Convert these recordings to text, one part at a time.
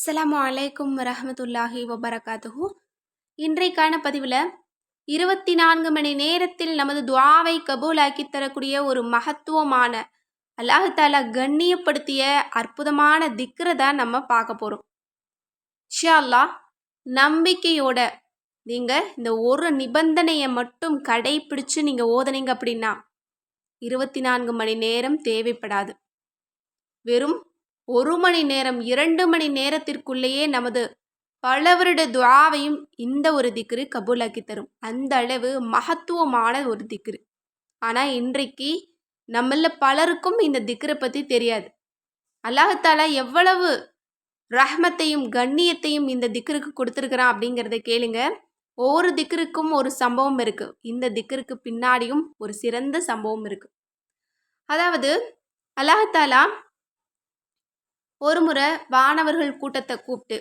அஸ்லாம் அலைக்கும் வரமத்துல்லாஹி வபரகாத்துஹூ. இன்றைக்கான பதிவில் இருபத்தி நான்கு மணி நேரத்தில் நமது துவாவை கபூலாக்கி தரக்கூடிய ஒரு மகத்துவமான அல்லாஹாலா கண்ணியப்படுத்திய அற்புதமான திக்ரை தான் நம்ம பார்க்க போகிறோம் ஷா அல்லாஹ் நம்பிக்கையோட நீங்கள் இந்த ஒரு நிபந்தனையை மட்டும் கடைப்பிடிச்சு நீங்கள் ஓதுனீங்க அப்படின்னா இருபத்தி நான்கு மணி நேரம் தேவைப்படாது. வெறும் ஒரு மணி நேரம் இரண்டு மணி நேரத்திற்குள்ளேயே நமது பல வருட துவாவையும் இந்த ஒரு திக்ரு கபூலாக்கி தரும். அந்த அளவு மகத்துவமான ஒரு திக்ரு. ஆனால் இன்றைக்கு நம்மள பலருக்கும் இந்த திக்ரை பற்றி தெரியாது. அல்லாஹாலா எவ்வளவு ரஹ்மத்தையும் கண்ணியத்தையும் இந்த திக்ருக்கு கொடுத்துருக்குறான் அப்படிங்கிறத கேளுங்க. ஒவ்வொரு திக்ருக்கும் ஒரு சம்பவம் இருக்குது இந்த திக்ருக்கு பின்னாடியும் ஒரு சிறந்த சம்பவம் இருக்குது அதாவது அல்லாஹாலா ஒரு முறை வானவர்கள் கூட்டத்தை கூப்பிட்டு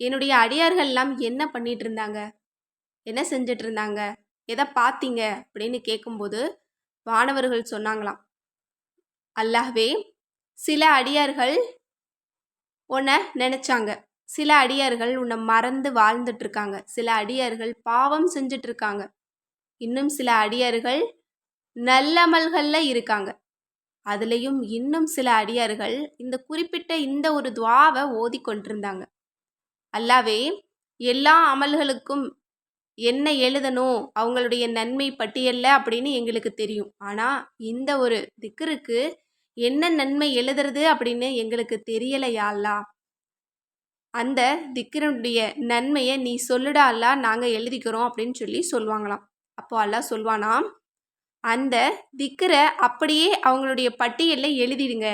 என்னுடைய அடியார்கள்லாம் என்ன பண்ணிட்டு இருந்தாங்க என்ன செஞ்சிட்டு இருந்தாங்க எதை பார்த்தீங்க? அப்படின்னு கேட்கும்போது வானவர்கள் சொன்னாங்களாம். அல்லாஹ்வே சில அடியார்கள் உன்னை நினச்சாங்க. சில அடியார்கள் உன்னை மறந்து வாழ்ந்துட்டு இருக்காங்க சில அடியார்கள் பாவம் செஞ்சுட்டு இருக்காங்க இன்னும் சில அடியார்கள் நல்லமல்களில் இருக்காங்க. அதுலேயும் இன்னும் சில அடியார்கள் இந்த குறிப்பிட்ட இந்த ஒரு துவாவை ஓதி கொண்டிருந்தாங்க. அல்லாவே எல்லா அமல்களுக்கும் என்ன எழுதணும் அவங்களுடைய நன்மை பட்டியலில் அப்படின்னு எங்களுக்கு தெரியும். ஆனால் இந்த ஒரு திக்கருக்கு என்ன நன்மை எழுதுறது அப்படின்னு எங்களுக்கு தெரியலையா அல்லா? அந்த திக்கருடைய நன்மையை நீ சொல்லுடா அல்லா நாங்கள் எழுதிக்கிறோம் அப்படின்னு சொல்லி சொல்லுவாங்களாம். அப்போ அல்லா சொல்வானாம் அந்த திக்கரை அப்படியே அவங்களுடைய பட்டியலில் எழுதிடுங்க.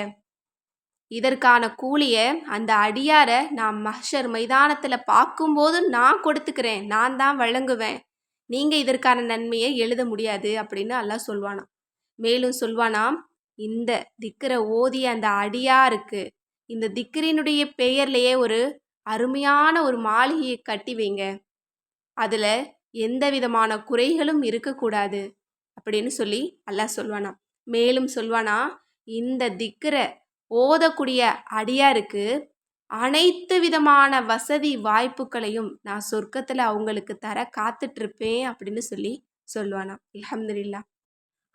இதற்கான கூலியை அந்த அடியாரை நான் மஹ்ஷர் மைதானத்தில் பார்க்கும்போது நான் கொடுத்துக்கிறேன். நான் தான் வழங்குவேன். நீங்கள் இதற்கான நன்மையை எழுத முடியாது அப்படின்னு அல்லாஹ் சொல்வானாம். மேலும் சொல்வானாம் இந்த திக்கரை ஓதிய அந்த அடியாருக்கு இந்த திக்கரினுடைய பெயர்லேயே ஒரு அருமையான ஒரு மாளிகையை கட்டி வைங்க. அதில் எந்த விதமான குறைகளும் இருக்கக்கூடாது. அப்படின்னு சொல்லி அல்லாஹ் சொல்வானா. மேலும் சொல்வானா இந்த திக்கரை ஓதக்கூடிய அடியாருக்கு அனைத்து விதமான வசதி வாய்ப்புகளையும் நான் சொர்க்கத்தில் அவங்களுக்கு தர காத்துட்ருப்பேன் அப்படின்னு சொல்லி சொல்வானா. அலமதுல்லா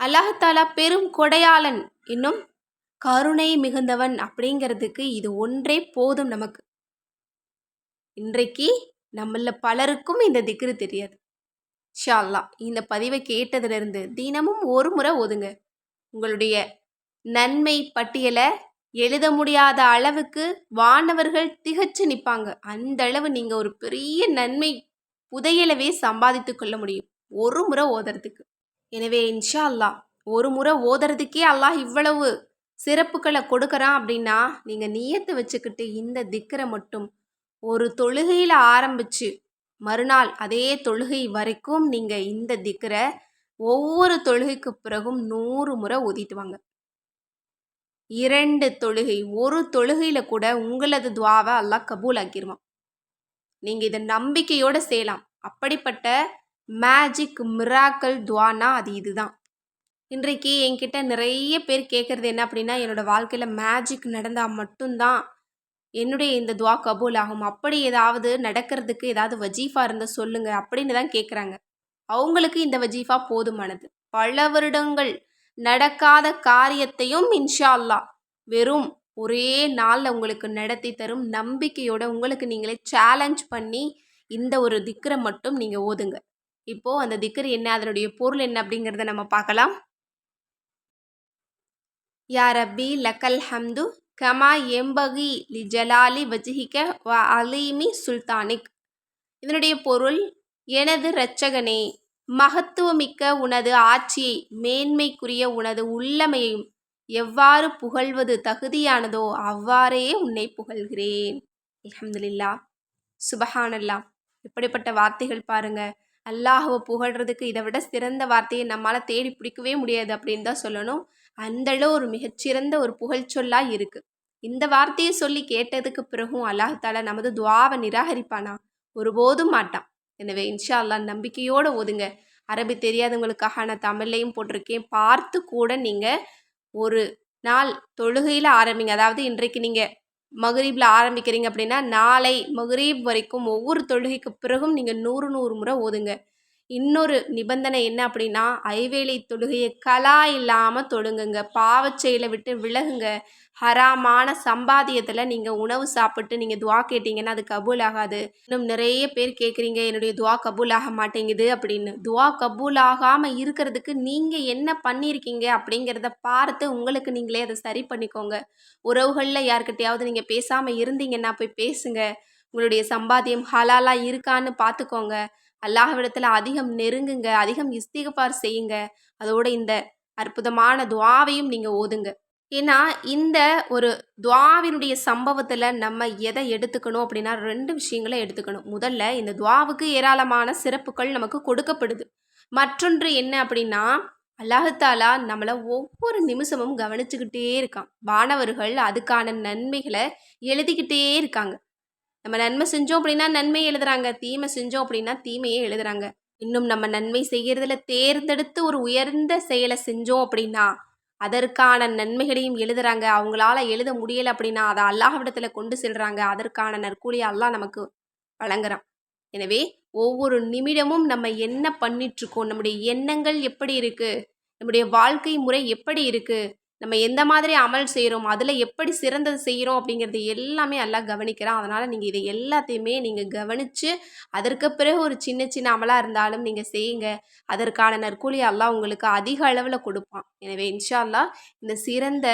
அல்லாஹாலா பெரும் கொடையாளன் இன்னும் கருணை மிகுந்தவன் அப்படிங்கிறதுக்கு இது ஒன்றே போதும் நமக்கு. இன்றைக்கு நம்மள பலருக்கும் இந்த திக்ரு தெரியாது. ஷால்லா இந்த பதிவை கேட்டதிலிருந்து தினமும் ஒரு முறை ஓதுங்க. உங்களுடைய நன்மை பட்டியலை எழுத முடியாத அளவுக்கு வானவர்கள் திகச்சு நிற்பாங்க அந்த அளவு நீங்கள் ஒரு பெரிய நன்மை புதையலவே சம்பாதித்து கொள்ள முடியும். ஒரு முறை ஓதுறதுக்கு. எனவே இன்ஷா அல்லாஹ் ஒரு முறை ஓதுறதுக்கே அல்லாஹ் இவ்வளவு சிறப்புகளை கொடுக்குறான் அப்படின்னா நீங்கள் நீயத்தை வச்சுக்கிட்டு இந்த திக்கரை மட்டும் ஒரு தொழுகையில் ஆரம்பித்து மறுநாள் அதே தொழுகை வரைக்கும் நீங்கள் இந்த திக்கரை ஒவ்வொரு தொழுகைக்கு பிறகும் நூறு முறை ஓதிட்டு வாங்க இரண்டு தொழுகை ஒரு தொழுகையில் கூட உங்களது துவாவை அல்லாஹ் கபூல் ஆக்கிடுவான் நீங்கள் இதை நம்பிக்கையோடு செய்யலாம். அப்படிப்பட்ட மேஜிக் மிராக்கல் துவானா அது இதுதான். இன்றைக்கு என்கிட்ட நிறைய பேர் கேட்குறது என்ன அப்படின்னா என்னோடய வாழ்க்கையில் மேஜிக் நடந்தால் மட்டும்தான் என்னுடைய இந்த துவா கபூல் ஆகும் அப்படி ஏதாவது நடக்கிறதுக்கு ஏதாவது வஜீஃபா இருந்தால் சொல்லுங்கள் அப்படின்னு தான் கேட்குறாங்க அவங்களுக்கு இந்த வஜீஃபா போதுமானது. பல வருடங்கள் நடக்காத காரியத்தையும் இன்ஷா அல்லா வெறும் ஒரே நாளில் உங்களுக்கு நடத்தி தரும் நம்பிக்கையோட உங்களுக்கு நீங்களே சேலஞ்ச் பண்ணி இந்த ஒரு திக்கரை மட்டும் நீங்கள் ஓதுங்க. இப்போது அந்த திக்கர் என்ன அதனுடைய பொருள் என்ன அப்படிங்கிறத நம்ம பார்க்கலாம். யா ரப்பி லக்கல் ஹம்து கமா எம்பகி லி ஜலாலி வஜிஹிக வ அலீமி சுல்தானிக் இதனுடைய பொருள் எனது இரட்சகனே மகத்துவமிக்க உனது ஆட்சியை மேன்மைக்குரிய உனது உள்ளமையையும் எவ்வாறு புகழ்வது தகுதியானதோ அவ்வாறே உன்னை புகழ்கிறேன். அலமதுல்லா சுபஹானல்லா இப்படிப்பட்ட வார்த்தைகள் பாருங்க. அல்லாஹுவை புகழ்றதுக்கு இதை விட சிறந்த வார்த்தையை நம்மளால் தேடி பிடிக்கவே முடியாது அப்படின்னு தான் சொல்லணும். அந்தளவு ஒரு மிகச்சிறந்த ஒரு புகழ்ச்சொல்லாக இருக்குது இந்த வார்த்தையை சொல்லி கேட்டதுக்கு பிறகும் அல்லாஹால நமது துவாவை நிராகரிப்பானா? ஒருபோதும் மாட்டான். எனவே இன்ஷா அல்லா நம்பிக்கையோடு ஓதுங்க. அரபி தெரியாதவங்களுக்காக நான் தமிழ்லையும் போட்டிருக்கேன். பார்த்து கூட நீங்கள் ஒரு நாள் தொழுகையில் ஆரம்பிங்க. அதாவது இன்றைக்கு நீங்கள் மகரீபில் ஆரம்பிக்கிறீங்க அப்படின்னா நாளை மகரீப் வரைக்கும் ஒவ்வொரு தொழுகைக்கு பிறகும் நீங்கள் நூறு நூறு முறை ஓதுங்க. இன்னொரு நிபந்தனை என்ன அப்படின்னா ஐவேளை தொழுகையை கலா இல்லாமல் தொழுங்குங்க. பாவச்செயலை விட்டு விலகுங்க. ஹராமான சம்பாத்தியத்தில் நீங்கள் உணவு சாப்பிட்டு நீங்கள் துவா கேட்டிங்கன்னா அது கபூல் ஆகாது இன்னும் நிறைய பேர் கேட்குறீங்க என்னுடைய துவா கபூல் ஆக மாட்டேங்குது அப்படின்னு. துவா கபூல் ஆகாமல் இருக்கிறதுக்கு நீங்கள் என்ன பண்ணியிருக்கீங்க அப்படிங்கிறத பார்த்து உங்களுக்கு நீங்களே அதை சரி பண்ணிக்கோங்க. உறவுகளில் யார்கிட்டையாவது நீங்கள் பேசாமல் இருந்தீங்கன்னா போய் பேசுங்க. உங்களுடைய சம்பாத்தியம் ஹலாலாக இருக்கான்னு பார்த்துக்கோங்க. அல்லாஹ்விடத்தில் அதிகம் நெருங்குங்க அதிகம் இஸ்திகபார் செய்யுங்க. அதோட இந்த அற்புதமான துவாவையும் நீங்கள் ஓதுங்க. ஏன்னா இந்த ஒரு துவாவினுடைய சம்பவத்தில் நம்ம எதை எடுத்துக்கணும் அப்படின்னா ரெண்டு விஷயங்களை எடுத்துக்கணும். முதல்ல இந்த துவாவுக்கு ஏராளமான சிறப்புகள் நமக்கு கொடுக்கப்படுது. மற்றொன்று என்ன அப்படின்னா அல்லாஹாலா நம்மளை ஒவ்வொரு நிமிஷமும் கவனிச்சுக்கிட்டே இருக்கான். மாணவர்கள் அதுக்கான நன்மைகளை எழுதிக்கிட்டே இருக்காங்க. நம்ம நன்மை செஞ்சோம் அப்படின்னா நன்மை எழுதுறாங்க. தீமை செஞ்சோம் அப்படின்னா தீமையே எழுதுறாங்க. இன்னும் நம்ம நன்மை செய்கிறதுல தேர்ந்தெடுத்து ஒரு உயர்ந்த செயலை செஞ்சோம் அப்படின்னா அதற்கான நன்மைகளையும் எழுதுறாங்க. அவங்களால எழுத முடியலை அப்படின்னா அதை அல்லாஹ்விடத்தில் கொண்டு செல்கிறாங்க அதற்கான நற்கூலி அல்லாஹ் நமக்கு வழங்குறான். எனவே ஒவ்வொரு நிமிடமும் நம்ம என்ன பண்ணிட்டுருக்கோம் நம்முடைய எண்ணங்கள் எப்படி இருக்குது நம்முடைய வாழ்க்கை முறை எப்படி இருக்குது நம்ம எந்த மாதிரி அமல் செய்கிறோம் அதில் எப்படி சிறந்தது செய்கிறோம் அப்படிங்கிறது எல்லாமே எல்லாம் கவனிக்கிறான். அதனால் நீங்கள் இதை எல்லாத்தையுமே நீங்கள் கவனித்து அதற்கு பிறகு ஒரு சின்ன சின்ன அமலாக இருந்தாலும் நீங்கள் செய்யுங்க. அதற்கான நற்கூலி அல்லாஹ் உங்களுக்கு அதிக அளவில் கொடுப்பான். எனவே இன்ஷா அல்லாஹ் இந்த சிறந்த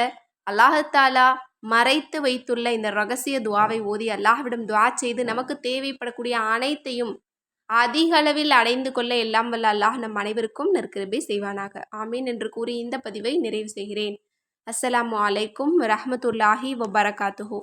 அல்லாஹத்தாலா மறைத்து வைத்துள்ள இந்த ரகசிய துவாவை ஓதி அல்லாஹ்விடம் துவா செய்து நமக்கு தேவைப்படக்கூடிய அனைத்தையும் அதிக அளவில் அடைந்து கொள்ள எல்லாம் வல்ல அல்லாஹ் நம் அனைவருக்கும் நற்கிருபை செய்வானாக. ஆமீன் என்று கூறி இந்த பதிவை நிறைவு செய்கிறேன். அஸ்ஸலாமு அலைக்கும் ரஹமத்துல்லாஹி வபரகாத்துஹூ.